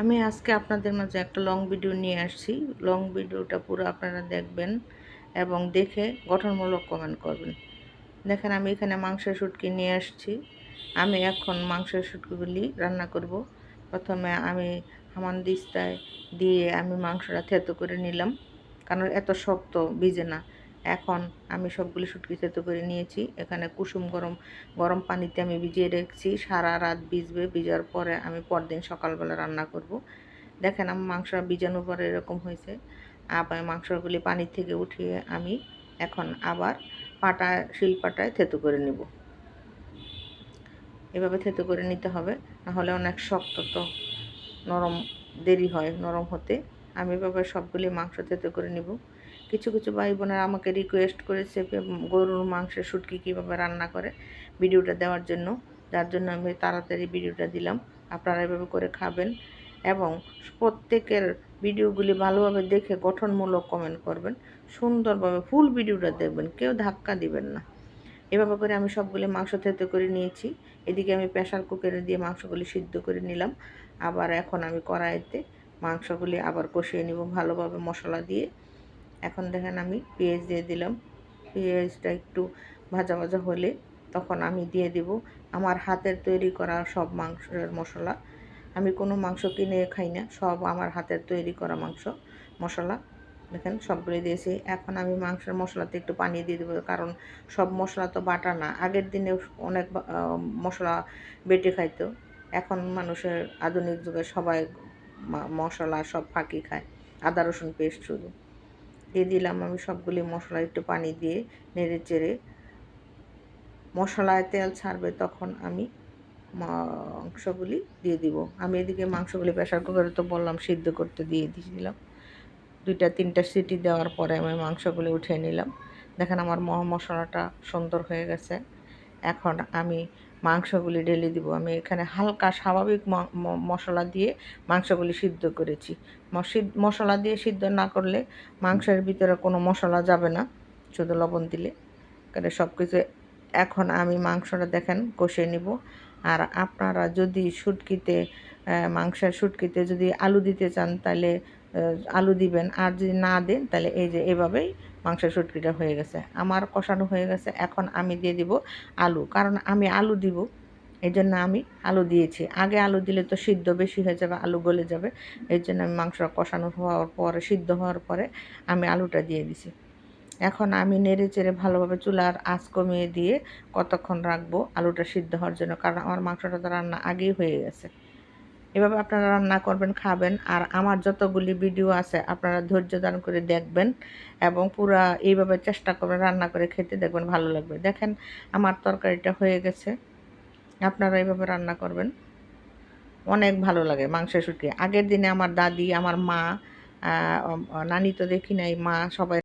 আমি আজকে আপনাদের মাঝে একটা লং ভিডিও নিয়ে আসছি। লং ভিডিওটা পুরো আপনারা দেখবেন এবং দেখে গঠনমূলক কমেন্ট করবেন। দেখেন, আমি এখানে মাংসের শুটকি নিয়ে আসছি। আমি এখন মাংসের শুটকিগুলি রান্না করব। প্রথমে আমি হামান দিস্তায় দিয়ে আমি মাংসটা থেতো করে নিলাম। কারণ এত শক্ত, ভিজে না। এখন আমি সবগুলি শুটকি থেতো করে নিয়েছি। এখানে কুসুম গরম গরম পানিতে আমি ভিজিয়ে রেখেছি। সারা রাত ভিজবে, ভিজার পরে আমি পরদিন সকালবেলা রান্না করব। দেখেন আমার মাংস ভিজানোর পরে এরকম হয়েছে। আবার মাংসগুলি পানি থেকে উঠিয়ে আমি এখন আবার পাটা শিল পাটায় থেতো করে নেব। এভাবে থেতো করে নিতে হবে, নাহলে অনেক শক্ত তো নরম, দেরি হয় নরম হতে। আমি এভাবে সবগুলি মাংস থেতো করে নিব। কিছু কিছু ভাই বোনেরা আমাকে রিকোয়েস্ট করেছে গরুর মাংসের শুটকি কীভাবে রান্না করে ভিডিওটা দেওয়ার জন্য? যার জন্য আমি তাড়াতাড়ি ভিডিওটা দিলাম। আপনারা এভাবে করে খাবেন এবং প্রত্যেকের ভিডিওগুলি ভালোভাবে দেখে গঠনমূলক কমেন্ট করবেন। সুন্দরভাবে ফুল ভিডিওটা দেখবেন, কেউ ধাক্কা দিবেন না। এভাবে করে আমি সবগুলি মাংস থেতে করে নিয়েছি। এদিকে আমি প্রেশার কুকারে দিয়ে মাংসগুলি সিদ্ধ করে নিলাম। আবার এখন আমি কড়াইতে মাংসগুলি আবার কষিয়ে নিব ভালোভাবে মশলা দিয়ে। এখন দেখেন আমি পেঁয়াজ দিয়ে দিলাম। পেঁয়াজটা একটু ভাজা ভাজা হলে তখন আমি দিয়ে দিব আমার হাতের তৈরি করা সব মাংসের মশলা। আমি কোনো মাংস কিনে খাই না, সব আমার হাতের তৈরি করা মাংস, মশলা। দেখেন সবগুলি দিয়েছি। এখন আমি মাংসের মশলাতে একটু পানি দিয়ে দেবো, কারণ সব মশলা তো বাটা না। আগের দিনে অনেক মশলা বেটে খাইতো। এখন মানুষের আধুনিক যুগে সবাই মশলা সব ফাঁকি খায়। আদা, রসুন, পেস্ট শুধু। দিয়ে দিলাম আমি সবগুলি মশলা, একটু পানি দিয়ে নেড়ে চেড়ে। মশলায় তেল ছাড়বে তখন আমি মাংসগুলি দিয়ে দিব। আমি এদিকে মাংসগুলি প্রেশার কুকারে তো বললাম সিদ্ধ করতে দিয়ে দিয়েছিলাম দুইটা, তিনটা সিটি দেওয়ার পরে আমি মাংসগুলি উঠিয়ে নিলাম। দেখেন আমার মশলাটা সুন্দর হয়ে গেছে। এখন আমি মাংসগুলি ঢেলে দিব। আমি এখানে হালকা স্বাভাবিক মশলা দিয়ে মাংসগুলি সিদ্ধ করেছি। মশলা দিয়ে সিদ্ধ না করলে মাংসের ভিতরে কোনো মশলা যাবে না শুধু লবণ দিলে। কারণ সব কিছু এখন আমি মাংসটা দেখেন কষে নিব। আর আপনারা যদি শুটকিতে মাংসের শুটকিতে যদি আলু দিতে চান তাহলে আলু দিবেন। আর যদি না দেন, তাহলে এই যে এভাবেই মাংসের শুটকিটা হয়ে গেছে। আমার কষানো হয়ে গেছে। এখন আমি দিয়ে দিব আলু। কারণ আমি আলু দিব এই জন্য আমি আলু দিয়েছি। আগে আলু দিলে তো সিদ্ধ বেশি হয়ে যাবে, আলু গলে যাবে। এই জন্য আমি মাংস কষানো হওয়ার পরে, সিদ্ধ হওয়ার পরে আমি আলুটা দিয়ে দিছি। এখন আমি নেড়ে চেড়ে ভালোভাবে চুলার আঁচ কমিয়ে দিয়ে কতক্ষণ রাখব আলুটা সিদ্ধ হওয়ার জন্য? কারণ আমার মাংসটা তো রান্না আগেই হয়ে গেছে। এভাবে আপনারা রান্না করবেন, খাবেন আর আমার যতগুলি ভিডিও আছে আপনারা ধৈর্য দান করে দেখবেন এবং পুরা এইভাবে চেষ্টা করবেন রান্না করে খেতে দেখবেন, ভালো লাগবে। দেখেন আমার তরকারিটা হয়ে গেছে, আপনারা এইভাবে রান্না করবেন। অনেক ভালো লাগে মাংসের শুটকি আগের দিনে আমার দাদি, আমার মা নানি তো দেখি নাই, মা সবাই